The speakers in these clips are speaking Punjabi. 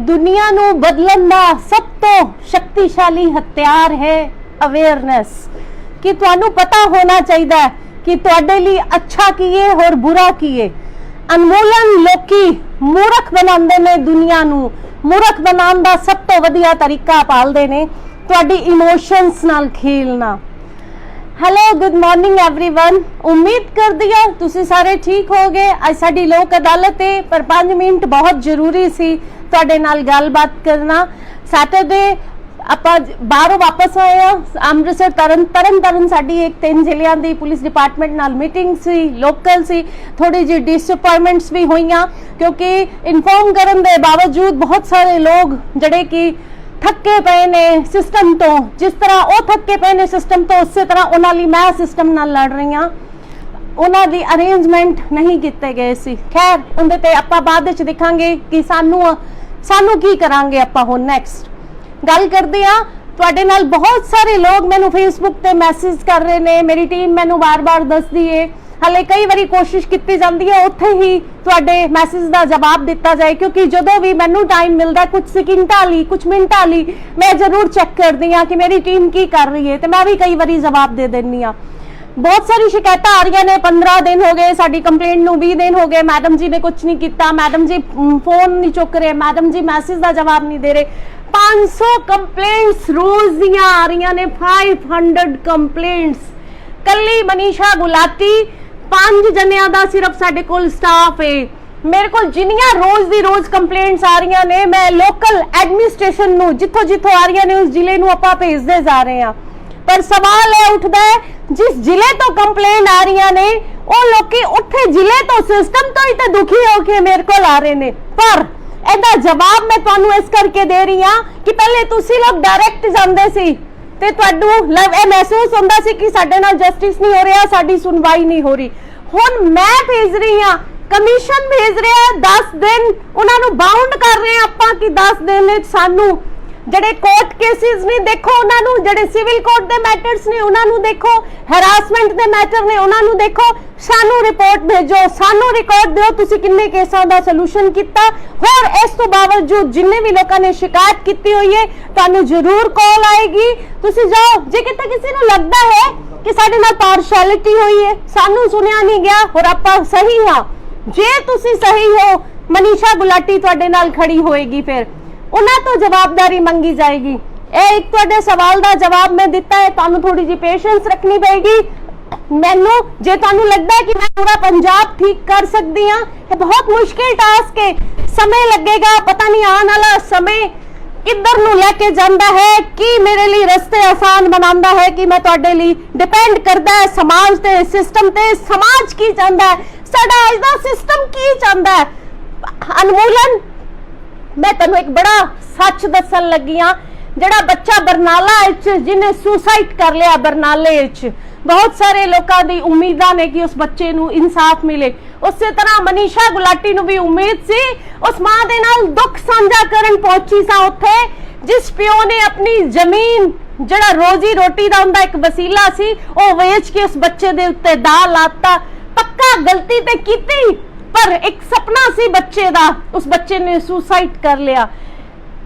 ਦੁਨੀਆ ਨੂੰ ਬਦਲਣ ਦਾ ਸਭ ਤੋਂ ਸ਼ਕਤੀਸ਼ਾਲੀ ਹਥਿਆਰ ਹੈ ਅਵੇਅਰਨੈਸ ਕਿ ਤੁਹਾਨੂੰ ਪਤਾ ਹੋਣਾ ਚਾਹੀਦਾ ਹੈ ਕਿ ਤੁਹਾਡੇ ਲਈ ਅੱਛਾ ਕੀ ਹੈ ਔਰ ਬੁਰਾ ਕੀ ਹੈ ਅਨਮੋਲਨ ਲੋਕੀ ਮੂਰਖ ਬਣਾਉਂਦੇ ਨੇ ਦੁਨੀਆ ਨੂੰ ਮੂਰਖ ਬਣਾਉਣ ਦਾ ਸਭ ਤੋਂ ਵਧੀਆ ਤਰੀਕਾ ਪਾਲਦੇ ਨੇ ਤੁਹਾਡੀ ਇਮੋਸ਼ਨਸ ਨਾਲ ਖੇਲਣਾ ਹੈਲੋ ਗੁੱਡ ਮਾਰਨਿੰਗ एवरीवन ਉਮੀਦ ਕਰਦੀ ਹਾਂ ਤੁਸੀਂ ਸਾਰੇ ਠੀਕ ਹੋਗੇ ਅੱਜ ਸਾਡੀ ਲੋਕ ਅਦਾਲਤ ਹੈ ਪਰ 5 ਮਿੰਟ ਬਹੁਤ ਜ਼ਰੂਰੀ ਸੀ ਤੁਹਾਡੇ ਨਾਲ ਗੱਲਬਾਤ ਕਰਨਾ। ਸੈਟਰਡੇ ਆਪਾਂ ਬਾਹਰੋਂ ਵਾਪਸ ਆਏ ਆ ਅੰਮ੍ਰਿਤਸਰ ਤਰਨ ਤਰਨ ਤਰਨ ਸਾਡੀ ਇੱਕ ਤਿੰਨ ਜ਼ਿਲ੍ਹਿਆਂ ਦੀ ਪੁਲਿਸ ਡਿਪਾਰਟਮੈਂਟ ਨਾਲ ਮੀਟਿੰਗ ਸੀ, ਲੋਕਲ ਸੀ। ਥੋੜੀ ਜਿਹੀ ਡਿਸਅਪਾਇੰਟਮੈਂਟਸ ਵੀ ਹੋਈਆਂ, ਕਿਉਂਕਿ ਇਨਫੋਰਮ ਕਰਨ ਦੇ ਬਾਵਜੂਦ ਬਹੁਤ ਸਾਰੇ ਲੋਕ ਜਿਹੜੇ ਕਿ ਥੱਕੇ ਪਏ ਨੇ ਸਿਸਟਮ ਤੋਂ, ਜਿਸ ਤਰ੍ਹਾਂ ਉਹ ਥੱਕੇ ਪਏ ਨੇ ਸਿਸਟਮ ਤੋਂ, ਉਸੇ ਤਰ੍ਹਾਂ ਉਹਨਾਂ ਲਈ ਮੈਂ ਸਿਸਟਮ ਨਾਲ ਲੜ ਰਹੀ ਹਾਂ। ਉਹਨਾਂ ਦੀ ਅਰੇਂਜਮੈਂਟ ਨਹੀਂ ਕੀਤੇ ਗਏ ਸੀ। ਖੈਰ, ਉਹਦੇ ਤੇ ਆਪਾਂ ਬਾਅਦ ਵਿੱਚ ਦੇਖਾਂਗੇ ਕਿ ਸਾਨੂੰ ਸਾਨੂੰ ਕੀ ਕਰਾਂਗੇ ਆਪਾਂ ਹੁਣ ਨੈਕਸਟ ਗੱਲ ਕਰਦੇ ਆ ਤੁਹਾਡੇ ਨਾਲ ਬਹੁਤ ਸਾਰੇ ਲੋਕ ਮੈਨੂੰ ਫੇਸਬੁੱਕ ਤੇ ਮੈਸੇਜ ਕਰ ਰਹੇ ਨੇ, ਮੇਰੀ ਟੀਮ ਮੈਨੂੰ ਬਾਰ-ਬਾਰ ਦੱਸਦੀ ਏ। ਹਲੇ ਕਈ ਵਾਰੀ ਕੋਸ਼ਿਸ਼ ਕੀਤੀ ਜਾਂਦੀ ਹੈ, ਉੱਥੇ ਹੀ ਤੁਹਾਡੇ ਮੈਸੇਜ ਦਾ ਜਵਾਬ ਦਿੱਤਾ ਜਾਏ, ਕਿਉਂਕਿ ਜਦੋਂ ਵੀ ਮੈਨੂੰ ਟਾਈਮ ਮਿਲਦਾ, ਕੁਝ ਸਕਿੰਟਾਂ ਲਈ, ਕੁਝ ਮਿੰਟਾਂ ਲਈ, ਮੈਂ ਜ਼ਰੂਰ ਚੈੱਕ ਕਰਦੀ ਆ ਕਿ ਮੇਰੀ ਟੀਮ ਕੀ ਕਰ ਰਹੀ ਹੈ, ਤੇ ਮੈਂ ਵੀ ਕਈ ਵਾਰੀ ਜਵਾਬ ਦੇ ਦਿੰਨੀ ਆ ਬਹੁਤ ਸਾਰੀ ਸ਼ਿਕਾਇਤਾਂ ਆ ਰਹੀਆਂ ਨੇ 15 ਦਿਨ ਹੋ ਗਏ, ਸਾਡੀ ਕੰਪਲੇਂਟ ਨੂੰ 20 ਦਿਨ ਹੋ ਗਏ, ਮੈਡਮ ਜੀ ਨੇ ਕੁਝ ਨਹੀਂ ਕੀਤਾ, ਮੈਡਮ ਜੀ ਫੋਨ ਨਹੀਂ ਚੁੱਕ ਰਹੇ, ਮੈਡਮ ਜੀ ਮੈਸੇਜ ਦਾ ਜਵਾਬ ਨਹੀਂ ਦੇ ਰਹੇ। 500 ਕੰਪਲੇਂਟਸ ਰੋਜ਼ ਦੀਆਂ ਆ ਰਹੀਆਂ ਨੇ 500 ਕੰਪਲੇਂਟਸ ਕੱਲੀ ਮਨੀਸ਼ਾ ਗੁਲਾਤੀ ਪੰਜ ਜਣਿਆਂ ਦਾ ਸਿਰਫ ਸਾਡੇ ਕੋਲ ਸਟਾਫ ਹੈ ਮੇਰੇ ਕੋਲ ਜਿੰਨੀਆਂ ਰੋਜ਼ ਦੀ ਰੋਜ਼ ਕੰਪਲੇਂਟਸ ਆ ਰਹੀਆਂ ਨੇ, ਮੈਂ ਲੋਕਲ ਐਡਮਿਨਿਸਟ੍ਰੇਸ਼ਨ ਨੂੰ ਜਿੱਥੋਂ ਜਿੱਥੋਂ ਆ ਰਹੀਆਂ ਨੇ, ਉਸ ਜ਼ਿਲ੍ਹੇ ਨੂੰ ਆਪਾਂ ਭੇਜਦੇ ਜਾ ਰਹੇ ਹਾਂ। ਪਰ ਸਵਾਲ ਇਹ ਉੱਠਦਾ ਹੈ, ਜਿਸ ਜ਼ਿਲ੍ਹੇ ਤੋਂ ਕੰਪਲੇਂਟ ਆ ਰਹੀਆਂ ਨੇ, ਉਹ ਲੋਕੀ ਉੱਥੇ ਜ਼ਿਲ੍ਹੇ ਤੋਂ ਸਿਸਟਮ ਤੋਂ ਹੀ ਤਾਂ ਦੁਖੀ ਹੋ ਕੇ ਮੇਰੇ ਕੋਲ ਆ ਰਹੇ ਨੇ। ਪਰ ਇਹਦਾ ਜਵਾਬ ਮੈਂ ਤੁਹਾਨੂੰ ਇਸ ਕਰਕੇ ਦੇ ਰਹੀ ਹਾਂ ਕਿ ਪਹਿਲੇ ਤੁਸੀਂ ਲੋਕ ਡਾਇਰੈਕਟ ਜਾਂਦੇ ਸੀ ਤੇ ਤੁਹਾਨੂੰ ਲਵ ਇਹ ਮਹਿਸੂਸ ਹੁੰਦਾ ਸੀ ਕਿ ਸਾਡੇ ਨਾਲ ਜਸਟਿਸ ਨਹੀਂ ਹੋ ਰਿਹਾ, ਸਾਡੀ ਸੁਣਵਾਈ ਨਹੀਂ ਹੋ ਰਹੀ। ਹੁਣ ਮੈਂ ਭੇਜ ਰਹੀ ਹਾਂ ਕਮਿਸ਼ਨ ਭੇਜ ਰਿਹਾ ਹੈ 10 ਦਿਨ ਉਹਨਾਂ ਨੂੰ ਬਾਉਂਡ ਕਰ ਰਹੇ ਹਾਂ ਆਪਾਂ ਕਿ 10 ਦਿਨ ਵਿੱਚ ਸਾਨੂੰ ਜਿਹੜੇ ਕੋਰਟ ਕੇਸਿਸ ਨੇ, ਦੇਖੋ ਉਹਨਾਂ ਨੂੰ, ਜਿਹੜੇ ਸਿਵਲ ਕੋਰਟ ਦੇ ਮੈਟਰਸ ਨੇ, ਉਹਨਾਂ ਨੂੰ ਦੇਖੋ। ਹੈਰਾਸਮੈਂਟ ਦੇ ਮੈਟਰ ਨੇ, ਉਹਨਾਂ ਨੂੰ ਦੇਖੋ। ਸਾਨੂੰ ਰਿਪੋਰਟ ਭੇਜੋ, ਸਾਨੂੰ ਰਿਕਾਰਡ ਦਿਓ ਤੁਸੀਂ ਕਿੰਨੇ ਕੇਸਾਂ ਦਾ ਸੋਲੂਸ਼ਨ ਕੀਤਾ। ਹੋਰ ਇਸ ਤੋਂ ਬਾਵਜੂਦ ਜਿੰਨੇ ਵੀ ਲੋਕਾਂ ਨੇ ਸ਼ਿਕਾਇਤ ਕੀਤੀ ਹੋਈ ਹੈ, ਤੁਹਾਨੂੰ ਜ਼ਰੂਰ ਕਾਲ ਆਏਗੀ। ਤੁਸੀਂ ਜਾਓ, ਜੇ ਕਿਤੇ ਕਿਸੇ ਨੂੰ ਲੱਗਦਾ ਹੈ ਕਿ ਸਾਡੇ ਨਾਲ ਪਾਰਸ਼ੈਲਿਟੀ ਹੋਈ ਹੈ, ਸਾਨੂੰ ਸੁਣਿਆ ਨਹੀਂ ਗਿਆ, ਹੋਰ ਆਪਾਂ ਸਹੀ ਹਾਂ। ਜੇ ਤੁਸੀਂ ਸਹੀ ਹੋ, ਮਨੀਸ਼ਾ ਗੁਲਾਟੀ ਤੁਹਾਡੇ ਨਾਲ ਖੜੀ ਹੋਏਗੀ ਫਿਰ। ਉਹਨਾਂ ਤੋਂ ਜਵਾਬਦਾਰੀ ਮੰਗੀ ਜਾਏਗੀ। ਇਹ ਇੱਕ ਤੁਹਾਡੇ ਸਵਾਲ ਦਾ ਜਵਾਬ ਮੈਂ ਦਿੱਤਾ ਹੈ, ਤੁਹਾਨੂੰ ਥੋੜੀ ਜਿਹੀ ਪੇਸ਼ੈਂਸ ਰੱਖਣੀ ਪਏਗੀ। ਮੈਨੂੰ, ਜੇ ਤੁਹਾਨੂੰ ਲੱਗਦਾ ਕਿ ਮੈਂ ਪੂਰਾ ਪੰਜਾਬ ਠੀਕ ਕਰ ਸਕਦੀ ਹਾਂ, ਇਹ ਬਹੁਤ ਮੁਸ਼ਕਿਲ ਟਾਸਕ ਹੈ। ਸਮੇਂ ਲੱਗੇਗਾ, ਪਤਾ ਨਹੀਂ ਆਉਣ ਵਾਲਾ ਸਮੇਂ ਕਿੱਧਰ ਨੂੰ ਲੈ ਕੇ ਜਾਂਦਾ ਹੈ, ਕੀ ਮੇਰੇ ਲਈ ਰਸਤੇ ਆਸਾਨ ਬਣਾਉਂਦਾ ਹੈ ਕਿ ਮੈਂ ਤੁਹਾਡੇ ਲਈ ਡਿਪੈਂਡ ਕਰਦਾ ਹੈ ਸਮਾਜ ਤੇ ਸਿਸਟਮ ਤੇ, ਸਮਾਜ ਕੀ ਚਾਹੁੰਦਾ ਹੈ, ਸਾਡਾ ਅੱਜ ਦਾ ਸਿਸਟਮ ਕੀ ਚਾਹੁੰਦਾ ਹੈ? ਅਨਮੋਲਨ ਮੈਂ ਤੁਹਾਨੂੰ ਇੱਕ ਬੜਾ ਸੱਚ ਦੱਸਣ ਲੱਗੀ ਆ, ਜਿਹੜਾ ਬੱਚਾ ਬਰਨਾਲਾ ਵਿੱਚ, ਜਿਹਨੇ ਸੁਸਾਈਡ ਕਰ ਲਿਆ ਬਰਨਾਲੇ ਵਿੱਚ। ਬਹੁਤ ਸਾਰੇ ਲੋਕਾਂ ਦੀ ਉਮੀਦਾਂ ਨੇ ਕਿ ਉਸ ਬੱਚੇ ਨੂੰ ਇਨਸਾਫ ਮਿਲੇ। ਉਸੇ ਤਰ੍ਹਾਂ ਮਨੀਸ਼ਾ ਗੁਲਾਟੀ ਨੂੰ ਵੀ ਉਮੀਦ ਸੀ, ਉਸ ਮਾਂ ਦੇ ਨਾਲ ਦੁੱਖ ਸਾਂਝਾ ਕਰਨ ਪਹੁੰਚੀ ਸਾਂ ਉੱਥੇ, ਜਿਸ ਪਿਓ ਨੇ ਆਪਣੀ ਜ਼ਮੀਨ, ਜਿਹੜਾ ਰੋਜ਼ੀ ਰੋਟੀ ਦਾ ਹੁੰਦਾ ਇੱਕ ਵਸੀਲਾ ਸੀ, ਉਹ ਵੇਚ ਕੇ ਉਸ ਬੱਚੇ ਦੇ ਉੱਤੇ ਦਾ ਲਾਤਾ। ਪੱਕਾ ਗਲਤੀ ਤੇ ਕੀਤੀ। ਪਰ ਇੱਕ ਸੁਪਨਾ ਸੀ ਬੱਚੇ ਦਾ, ਉਸ ਬੱਚੇ ਨੇ ਸੁਸਾਈਡ ਕਰ ਲਿਆ।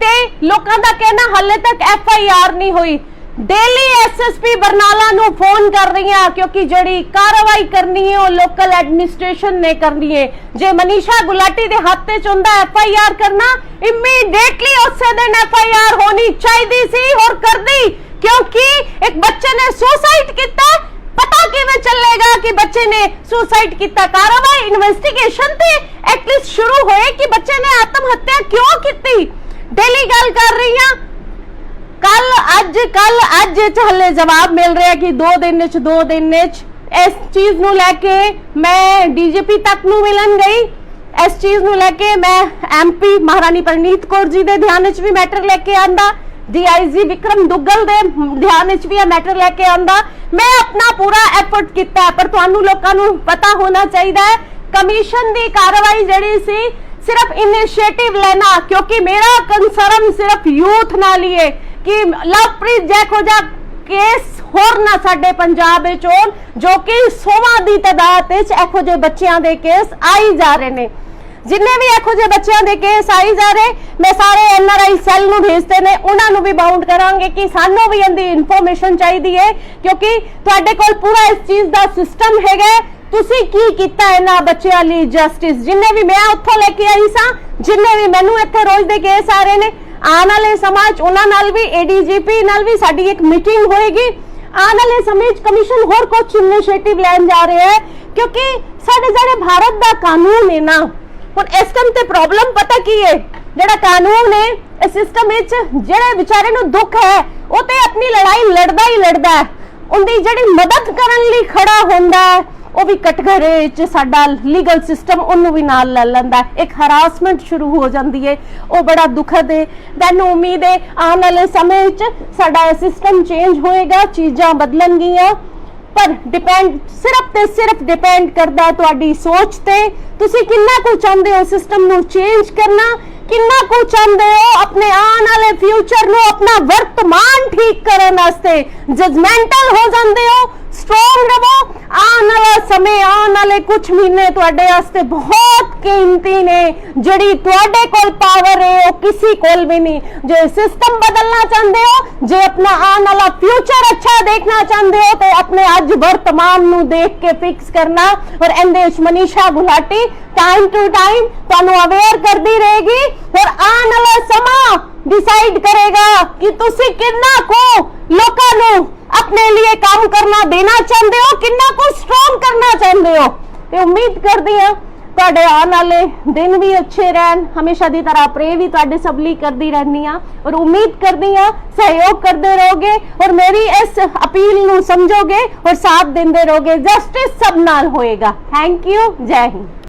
ਤੇ ਲੋਕਾਂ ਦਾ ਕਹਿਣਾ, ਹਾਲੇ ਤੱਕ ਐਫ ਆਈ ਆਰ ਨਹੀਂ ਹੋਈ। ਡੇਲੀ ਐਸਐਸਪੀ ਬਰਨਾਲਾ ਨੂੰ ਫੋਨ ਕਰ ਰਹੀਆਂ, ਕਿਉਂਕਿ ਜਿਹੜੀ ਕਾਰਵਾਈ ਕਰਨੀ ਹੈ, ਉਹ ਲੋਕਲ ਐਡਮਿਨਿਸਟ੍ਰੇਸ਼ਨ ਨੇ ਕਰਨੀ ਹੈ। ਜੇ ਮਨੀਸ਼ਾ ਗੁਲਾਟੀ ਦੇ ਹੱਥ 'ਚ ਹੁੰਦਾ ਐਫ ਆਈ ਆਰ ਕਰਨਾ ਇਮੀਡੀਏਟਲੀ ਉਸੇ ਦਿਨ ਐਫ ਆਈ ਆਰ ਹੋਣੀ ਚਾਹੀਦੀ ਸੀ, ਹੋਰ ਕਰਦੀ। ਕਿਉਂਕਿ ਇੱਕ ਬੱਚੇ ਨੇ ਸੁਸਾਈਡ ਕੀਤਾ ਕਿ ਬੱਚੇ ਨੇ ਸੁਸਾਈਡ ਕੀਤਾ। ਕਾਰਵਾਈ ਇਨਵੈਸਟੀਗੇਸ਼ਨ ਤੇ ਐਟਲੀਸਟ ਸ਼ੁਰੂ ਹੋਏ ਕਿ ਬੱਚੇ ਨੇ ਆਤਮ ਹੱਤਿਆ ਕਿਉਂ ਕੀਤੀ? ਡੇਲੀ ਗੱਲ ਕਰ ਰਹੀ ਹਾਂ। ਕੱਲ ਅੱਜ ਕੱਲ ਅੱਜ ਚ ਜਵਾਬ ਮਿਲ ਰਿਹਾ ਕਿ 2 ਦਿਨ ਵਿੱਚ 2 ਦਿਨ ਵਿੱਚ ਇਸ ਚੀਜ਼ ਨੂੰ ਲੈ ਕੇ ਮੈਂ ਡੀਜੀਪੀ ਤੱਕ ਨੂੰ ਮਿਲਣ ਗਈ। ਇਸ ਚੀਜ਼ ਨੂੰ ਲੈ ਕੇ ਮੈਂ ਐਮਪੀ ਮਹਾਰਾਣੀ ਪਰਨੀਤ ਕੌਰ ਜੀ ਦੇ ਧਿਆਨ ਵਿੱਚ ਵੀ ਮੈਟਰ ਲੈ ਕੇ ਆਂਦਾ। ਡੀਆਈਜੀ ਵਿਕਰਮ ਦੁੱਗਲ ਦੇ ਧਿਆਨ ਵਿੱਚ ਵੀ ਇਹ ਮੈਟਰ ਲੈ ਕੇ ਆਂਦਾ ਮੈਂ ਆਪਣਾ ਪੂਰਾ ਐਫਰਟ ਕੀਤਾ ਪਰ ਤੁਹਾਨੂੰ ਲੋਕਾਂ ਨੂੰ ਪਤਾ ਹੋਣਾ ਚਾਹੀਦਾ ਹੈ ਕਮਿਸ਼ਨ ਦੀ ਕਾਰਵਾਈ ਜਿਹੜੀ ਸੀ, ਸਿਰਫ ਇਨੀਸ਼ੀਏਟਿਵ ਲੈਣਾ, ਕਿਉਂਕਿ ਮੇਰਾ ਕੰਸਰਨ ਸਿਰਫ ਯੂਥ ਨਾਲ ਹੀ ਹੈ ਕਿ ਲਵਪ੍ਰੀਤ ਜੈਖੋਜਾ ਕੇਸ ਹੋਰ ਨਾ ਸਾਡੇ ਪੰਜਾਬ ਵਿੱਚ ਹੋਣ, ਜੋ ਕਿ ਸੋਵਾਂ ਦੀ ਤਦਾਦ ਵਿੱਚ ਇਹੋ ਜਿਹੇ ਬੱਚਿਆਂ ਦੇ ਕੇਸ ਆਈ ਜਾ ਰਹੇ ਨੇ। ਜਿੰਨੇ ਵੀ ਇਹੋ ਜਿਹੇ ਬੱਚਿਆਂ ਦੇ ਕੇਸ ਆਈ ਜਾ ਰਹੇ, ਮੈਂ ਸਾਰੇ ਐਨਆਰਆਈ ਸੈੱਲ ਨੂੰ ਭੇਜਦੇ ਨੇ, ਉਹਨਾਂ ਨੂੰ ਵੀ ਬਾਉਂਡ ਕਰਾਂਗੇ ਕਿ ਸਾਨੂੰ ਵੀ ਇਹਦੀ ਇਨਫੋਰਮੇਸ਼ਨ ਚਾਹੀਦੀ ਹੈ ਕਿਉਂਕਿ ਤੁਹਾਡੇ ਕੋਲ ਪੂਰਾ ਇਸ ਚੀਜ਼ ਦਾ ਸਿਸਟਮ ਹੈਗਾ ਤੁਸੀਂ ਕੀ ਕੀਤਾ ਇਹਨਾਂ ਬੱਚਿਆਂ ਲਈ ਜਸਟਿਸ ਜਿੰਨੇ ਵੀ ਮੈਂ ਉੱਥੋਂ ਲੈ ਕੇ ਆਈ ਸਾਂ, ਜਿੰਨੇ ਵੀ ਮੈਨੂੰ ਇੱਥੇ ਰੋਜ਼ ਦੇ ਕੇਸ ਆ ਰਹੇ ਨੇ, ਆਉਣ ਵਾਲੇ ਸਮਾਂ ਉਹਨਾਂ ਨਾਲ ਵੀ ਏਡੀਜੀਪੀ ਨਾਲ ਵੀ ਸਾਡੀ ਇੱਕ ਮੀਟਿੰਗ ਹੋਏਗੀ। ਆਉਣ ਵਾਲੇ ਸਮੇਂ ਕਮਿਸ਼ਨ ਹੋਰ ਕੁਝ ਇਨੀਸ਼ੀਏਟਿਵ ਲੈਣ ਜਾ ਰਿਹਾ ਹੈ ਕਿਉਂਕਿ ਸਾਡੇ ਜਿਹੜੇ ਭਾਰਤ ਦਾ ਕਾਨੂੰਨ ਹੈ ਨਾ ਹੁਣ ਇਸ ਟਾਈਮ ਤੇ ਪ੍ਰੋਬਲਮ ਪਤਾ ਕੀ ਹੈ? ਜਿਹੜਾ ਕਾਨੂੰਨ ਹੈ, ਇਸ ਸਿਸਟਮ ਵਿੱਚ ਜਿਹੜੇ ਵਿਚਾਰੇ ਨੂੰ ਦੁੱਖ ਹੈ, ਉਹ ਤੇ ਆਪਣੀ ਲੜਾਈ ਲੜਦਾ ਹੀ ਲੜਦਾ ਹੈ। ਉਹਦੀ ਜਿਹੜੀ ਮਦਦ ਕਰਨ ਲਈ ਖੜਾ ਹੁੰਦਾ ਹੈ, ਉਹ ਵੀ ਕਟਘਰੇ ਵਿੱਚ ਸਾਡਾ ਲੀਗਲ ਸਿਸਟਮ ਉਹਨੂੰ ਵੀ ਨਾਲ ਲੈ ਲੈਂਦਾ ਇੱਕ ਹਰਾਸਮੈਂਟ ਸ਼ੁਰੂ ਹੋ ਜਾਂਦੀ ਹੈ, ਉਹ ਬੜਾ ਦੁਖਦ ਹੈ। ਮੈਨੂੰ ਉਮੀਦ ਹੈ, ਆਉਣ ਵਾਲੇ ਸਮੇਂ ਵਿੱਚ ਸਾਡਾ ਸਿਸਟਮ ਚੇਂਜ ਹੋਏਗਾ, ਚੀਜ਼ਾਂ ਬਦਲਣਗੀਆਂ। ਪਰ ਡਿਪੈਂਡ ਸਿਰਫ ਤੇ ਸਿਰਫ ਡਿਪੈਂਡ ਕਰਦਾ ਤੁਹਾਡੀ ਸੋਚ ਤੇ। ਤੁਸੀਂ ਕਿੰਨਾ ਕੁ ਚਾਹੁੰਦੇ ਹੋ ਸਿਸਟਮ ਨੂੰ ਚੇਂਜ ਕਰਨਾ? ਕਿੰਨਾ ਕੁ ਚਾਹੁੰਦੇ ਹੋ ਆਪਣੇ ਆਉਣ ਵਾਲੇ ਫਿਊਚਰ ਨੂੰ ਆਪਣਾ ਵਰਤਮਾਨ ਠੀਕ ਕਰਨ ਵਾਸਤੇ? ਜਜਮੈਂਟਲ ਹੋ ਜਾਂਦੇ ਹੋ ਸਟਰੋਂਗ ਰਹੋ ਆਉਣ ਵਾਲਾ ਸਮੇਂ ਆਉਣ ਵਾਲੇ ਕੁਝ ਮਹੀਨੇ ਤੁਹਾਡੇ ਵਾਸਤੇ ਬਹੁਤ ਕੀਮਤੀ ਨੇ ਜਿਹੜੀ ਤੁਹਾਡੇ ਕੋਲ ਪਾਵਰ ਹੈ ਉਹ ਕਿਸੇ ਕੋਲ ਵੀ ਨਹੀਂ ਜੇ ਸਿਸਟਮ ਬਦਲਣਾ ਚਾਹੁੰਦੇ ਹੋ ਜੇ ਆਪਣਾ ਆਉਣ ਵਾਲਾ ਫਿਊਚਰ ਅੱਛਾ ਦੇਖਣਾ ਚਾਹੁੰਦੇ ਹੋ ਤੇ ਆਪਣੇ ਅੱਜ ਵਰਤਮਾਨ ਨੂੰ ਦੇਖ ਕੇ ਫਿਕਸ ਕਰਨਾ ਔਰ ਇਹਦੇ ਵਿੱਚ Manisha Gulati time to time ਤੁਹਾਨੂੰ ਅਵੇਅਰ ਕਰਦੀ ਰਹੇਗੀ ਔਰ ਆਉਣ ਵਾਲਾ ਸਮਾਂ ਡਿਸਾਈਡ ਕਰੇਗਾ ਕਿ ਤੁਸੀਂ ਕਿੰਨਾ ਕੋ ਲੋਕਾਂ ਨੂੰ ਆਪਣੇ ਲਈ ਕੰਮ ਕਰਨਾ ਦੇਣਾ ਚਾਹੁੰਦੇ ਹੋ ਕਿੰਨਾ ਕੁ ਸਟਰੋਂਗ ਕਰਨਾ ਚਾਹੁੰਦੇ ਹੋ ਤੇ ਉਮੀਦ ਕਰਦੀ ਹਾਂ ਤੁਹਾਡੇ ਆਉਣ ਵਾਲੇ ਦਿਨ ਵੀ ਅੱਛੇ ਰਹਿਣ ਹਮੇਸ਼ਾ ਦੀ ਤਰ੍ਹਾਂ ਪ੍ਰੇ ਵੀ ਤੁਹਾਡੇ ਸਭ ਲਈ ਕਰਦੀ ਰਹਿਣੀ ਆ ਔਰ ਉਮੀਦ ਕਰਦੀ ਹਾਂ ਸਹਿਯੋਗ ਕਰਦੇ ਰਹੋਗੇ ਔਰ ਮੇਰੀ ਇਸ ਅਪੀਲ ਨੂੰ ਸਮਝੋਗੇ ਔਰ ਸਾਥ ਦਿੰਦੇ ਰਹੋਗੇ ਜਸਟਿਸ ਸਭ ਨਾਲ ਹੋਏਗਾ ਥੈਂਕ ਯੂ ਜੈ ਹਿੰਦ